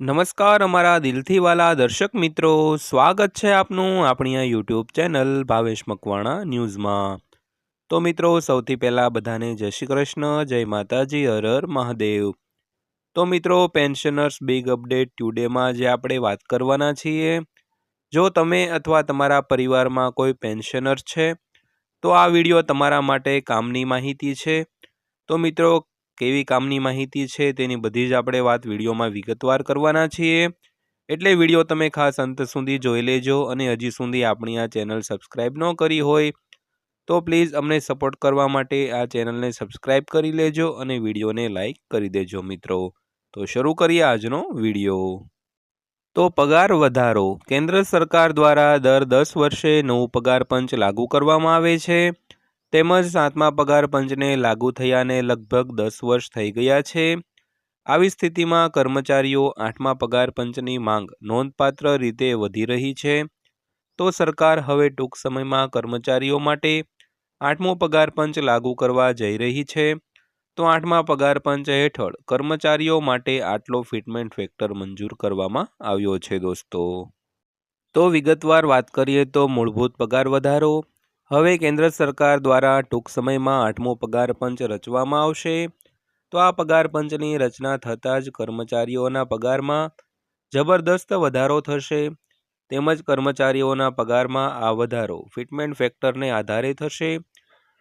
નમસ્કાર અમારા દિલથી વાલા દર્શક મિત્રો. સ્વાગત છે આપનું આપણી આ યુટ્યુબ ચેનલ ભાવેશ મકવાણા ન્યૂઝમાં. તો મિત્રો, સૌથી પહેલાં બધાને જય શ્રી કૃષ્ણ, જય માતાજી, હર હર મહાદેવ. તો મિત્રો પેન્શનર્સ બિગ અપડેટ ટુડેમાં જે આપણે વાત કરવાના છીએ. જો તમે અથવા તમારા પરિવારમાં કોઈ પેન્શનર છે, તો આ વીડિયો તમારા માટે કામની માહિતી છે. તો મિત્રો કેવી કામની માહિતી છે તેની બધી જ આપણે વાત વિડીયોમાં વિગતવાર કરવાના છીએ. એટલે વીડિયો તમે ખાસ અંત સુધી જોઈ લેજો અને હજી સુધી આપણી આ ચેનલ સબસ્ક્રાઈબ ન કરી હોય તો પ્લીઝ અમને સપોર્ટ કરવા માટે આ ચેનલને સબસ્ક્રાઈબ કરી લેજો અને વિડીયોને લાઇક કરી દેજો મિત્રો. તો શરૂ કરીએ આજનો વીડિયો. તો પગાર વધારો. કેન્દ્ર સરકાર દ્વારા દર દસ વર્ષે નવું પગાર પંચ લાગુ કરવામાં આવે છે. તેમજ સાતમા પગાર પંચને લાગુ થયાને લગભગ દસ વર્ષ થઈ ગયા છે. આવી સ્થિતિમાં કર્મચારીઓ આઠમા પગાર પંચની માંગ નોંધપાત્ર રીતે વધી રહી છે. તો સરકાર હવે ટૂંક સમયમાં કર્મચારીઓ માટે આઠમો પગાર પંચ લાગુ કરવા જઈ રહી છે. તો આઠમા પગાર પંચ હેઠળ કર્મચારીઓ માટે આટલો ફિટમેન્ટ ફેક્ટર મંજૂર કરવામાં આવ્યો છે દોસ્તો. તો વિગતવાર વાત કરીએ તો મૂળભૂત પગાર વધારો હવે કેન્દ્ર સરકાર દ્વારા ટૂંક સમયમાં આઠમો પગાર પંચ રચવામાં આવશે. તો આ પગાર પંચની રચના થતાં જ કર્મચારીઓના પગારમાં જબરદસ્ત વધારો થશે. તેમજ કર્મચારીઓના પગારમાં આ વધારો ફિટમેન્ટ ફેક્ટરને આધારે થશે.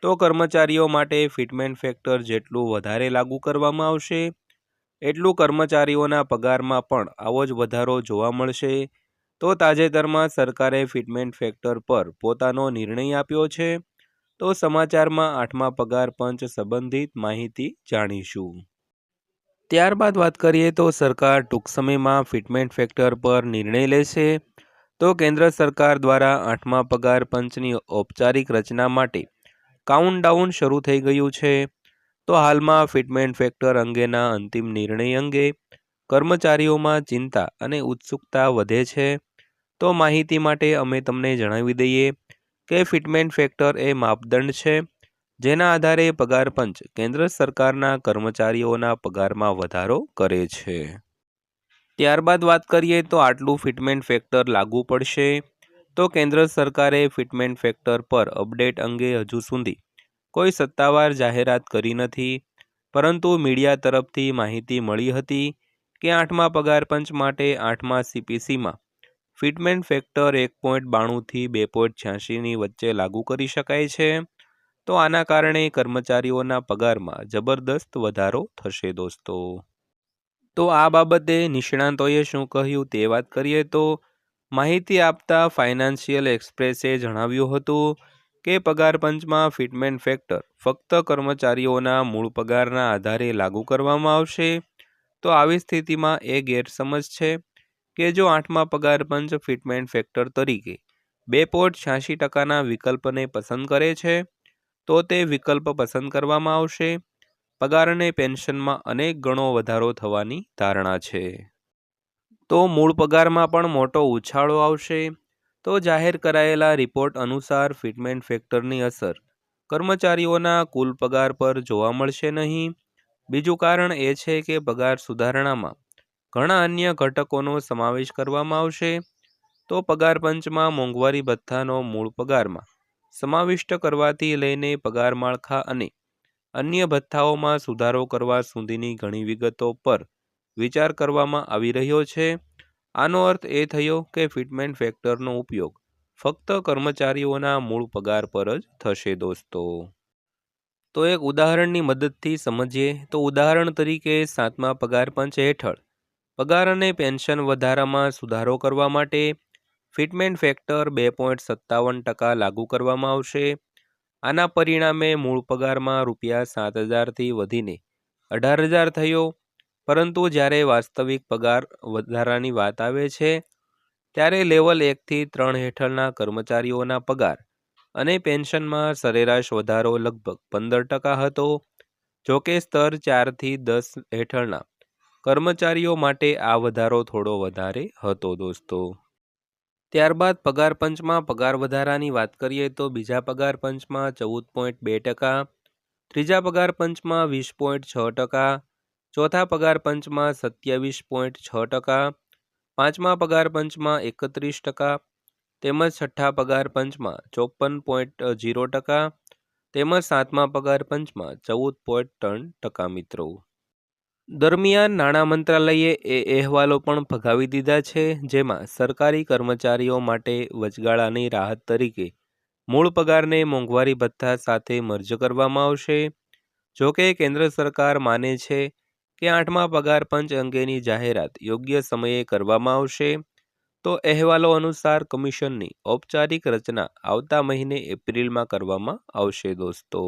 તો કર્મચારીઓ માટે ફિટમેન્ટ ફેક્ટર જેટલું વધારે લાગુ કરવામાં આવશે, એટલું કર્મચારીઓના પગારમાં પણ આવો જ વધારો જોવા મળશે. તો તાજેતરમાં સરકારે ફિટમેન્ટ ફેક્ટર પર પોતાનો નિર્ણય આપ્યો છે. તો સમાચારમાં આઠમા પગાર પંચ સંબંધિત માહિતી જાણીશું. ત્યારબાદ વાત કરીએ તો સરકાર ટૂંક સમયમાં ફિટમેન્ટ ફેક્ટર પર નિર્ણય લેશે. તો કેન્દ્ર સરકાર દ્વારા આઠમા પગાર પંચની ઔપચારિક રચના માટે કાઉન્ટડાઉન શરૂ થઈ ગયું છે. તો હાલમાં ફિટમેન્ટ ફેક્ટર અંગેના અંતિમ નિર્ણય અંગે કર્મચારીઓમાં ચિંતા અને ઉત્સુકતા વધે છે. તો માહિતી માટે અમે તમને જણાવી દઈએ કે ફિટમેન્ટ ફેક્ટર એ માપદંડ છે, જેના આધારે પગાર પંચ કેન્દ્ર સરકારના કર્મચારીઓના પગારમાં વધારો કરે છે. ત્યારબાદ વાત કરીએ તો આટલું ફિટમેન્ટ ફેક્ટર લાગુ પડશે, તો કેન્દ્ર સરકારે ફિટમેન્ટ ફેક્ટર પર અપડેટ અંગે હજુ સુધી કોઈ સત્તાવાર જાહેરાત કરી નથી, પરંતુ મીડિયા તરફથી માહિતી મળી હતી કે આઠમા પગાર પંચ માટે આઠમા સીપીસીમાં ફિટમેન્ટ ફેક્ટર એક પોઈન્ટ બાણુંથી બે પોઈન્ટ છ્યાસીની વચ્ચે લાગુ કરી શકાય છે. તો આના કારણે કર્મચારીઓના પગારમાં જબરદસ્ત વધારો થશે દોસ્તો. તો આ બાબતે નિષ્ણાંતોએ શું કહ્યું તે વાત કરીએ તો માહિતી આપતા ફાઇનાન્શિયલ એક્સપ્રેસે જણાવ્યું હતું કે પગાર પંચમાં ફિટમેન્ટ ફેક્ટર ફક્ત કર્મચારીઓના મૂળ પગારના આધારે લાગુ કરવામાં આવશે. તો આવી સ્થિતિમાં એ ગેરસમજ છે. કે જો આઠમા પગાર પંચ ફિટમેન્ટ ફેક્ટર તરીકે બે પોઈન્ટ છ્યાસી ટકાના વિકલ્પને પસંદ કરે છે, તો તે વિકલ્પ પસંદ કરવામાં આવશે. પગારને પેન્શનમાં અનેક ગણો વધારો થવાની ધારણા છે. તો મૂળ પગારમાં પણ મોટો ઉછાળો આવશે. તો જાહેર કરાયેલા રિપોર્ટ અનુસાર ફિટમેન્ટ ફેક્ટરની અસર કર્મચારીઓના કુલ પગાર પર જોવા મળશે નહીં. બીજું કારણ એ છે કે પગાર સુધારણામાં ઘણા અન્ય ઘટકોનો સમાવેશ કરવામાં આવશે. તો પગાર પંચમાં મોંઘવારી ભથ્થાનો મૂળ પગારમાં. સમાવિષ્ટ કરવાથી લઈને પગાર માળખા અને અન્ય ભથ્થાઓમાં સુધારો કરવા સુધીની ઘણી વિગતો પર વિચાર કરવામાં આવી રહ્યો છે. આનો અર્થ એ થયો કે ફિટમેન્ટ ફેક્ટરનો ઉપયોગ ફક્ત કર્મચારીઓના મૂળ પગાર પર જ થશે દોસ્તો. તો એક ઉદાહરણની મદદથી સમજીએ. તો ઉદાહરણ તરીકે સાતમા પગાર પંચ હેઠળ પગાર અને પેન્શન વધારામાં સુધારો કરવા માટે ફિટમેન્ટ ફેક્ટર બે પોઈન્ટ સત્તાવન ટકા લાગુ કરવામાં આવશે. આના પરિણામે મૂળ પગારમાં રૂપિયા સાત હજારથી વધીને અઢાર હજાર થયો. પરંતુ જ્યારે વાસ્તવિક પગાર વધારાની વાત આવે છે, ત્યારે લેવલ એકથી ત્રણ હેઠળના કર્મચારીઓના પગાર અને પેન્શનમાં સરેરાશ વધારો લગભગ પંદર ટકા હતો, જોકે સ્તર ચારથી દસ હેઠળના કર્મચારીઓ માટે આ વધારો થોડો વધારે હતો દોસ્તો. ત્યારબાદ પગાર પંચમાં પગાર વધારાની વાત કરીએ તો બીજા પગાર પંચમાં ચૌદ પોઈન્ટ બે ટકા, ત્રીજા પગાર પંચમાં વીસ પોઈન્ટ છ ટકા, ચોથા પગાર પંચમાં સત્યાવીસ પોઈન્ટ છ ટકા, પાંચમા પગાર પંચમાં એકત્રીસ ટકા, તેમજ છઠ્ઠા પગાર પંચમાં ચોપન પોઈન્ટ ઝીરો ટકા, તેમજ સાતમા પગાર પંચમાં ચૌદ પોઈન્ટ ત્રણ ટકા મિત્રો. દરમિયાન નાણાં મંત્રાલયે એ અહેવાલો પણ ભગાવી દીધા છે, જેમાં સરકારી કર્મચારીઓ માટે વચગાળાની રાહત તરીકે મૂળ પગારને મોંઘવારી ભથ્થા સાથે મર્જ કરવામાં આવશે. જોકે કેન્દ્ર સરકાર માને છે કે આઠમા પગાર પંચ અંગેની જાહેરાત યોગ્ય સમયે કરવામાં આવશે, તો અહેવાલો અનુસાર કમિશનની ઔપચારિક રચના આવતા મહિને એપ્રિલમાં કરવામાં આવશે દોસ્તો.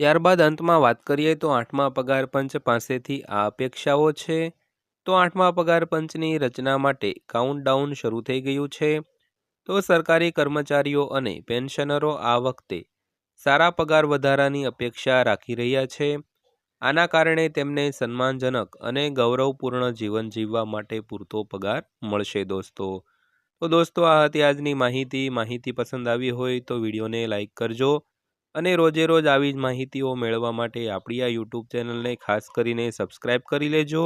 ત્યારબાદ અંતમાં વાત કરીએ તો આઠમા પગાર પંચ પાસેથી આ અપેક્ષાઓ છે. તો આઠમા પગાર પંચની રચના માટે કાઉન્ટડાઉન શરૂ થઈ ગયું છે. તો સરકારી કર્મચારીઓ અને પેન્શનરો આ વખતે સારા પગાર વધારાની અપેક્ષા રાખી રહ્યા છે. આના કારણે તેમને સન્માનજનક અને ગૌરવપૂર્ણ જીવન જીવવા માટે પૂરતો પગાર મળશે દોસ્તો. તો દોસ્તો, આ હતી આજની માહિતી. માહિતી પસંદ આવી હોય તો વિડીયોને લાઇક કરજો. અને રોજે રોજ આવી જ માહિતીઓ મેળવવા માટે આપણી આ યુટ્યુબ ચેનલને ખાસ કરીને સબસ્ક્રાઈબ કરી લેજો.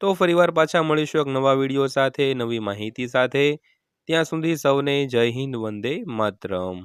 તો ફરીવાર પાછા મળીશું એક નવા વીડિયો સાથે, નવી માહિતી સાથે. ત્યાં સુધી સૌને જય હિન્દ, વંદે માતરમ.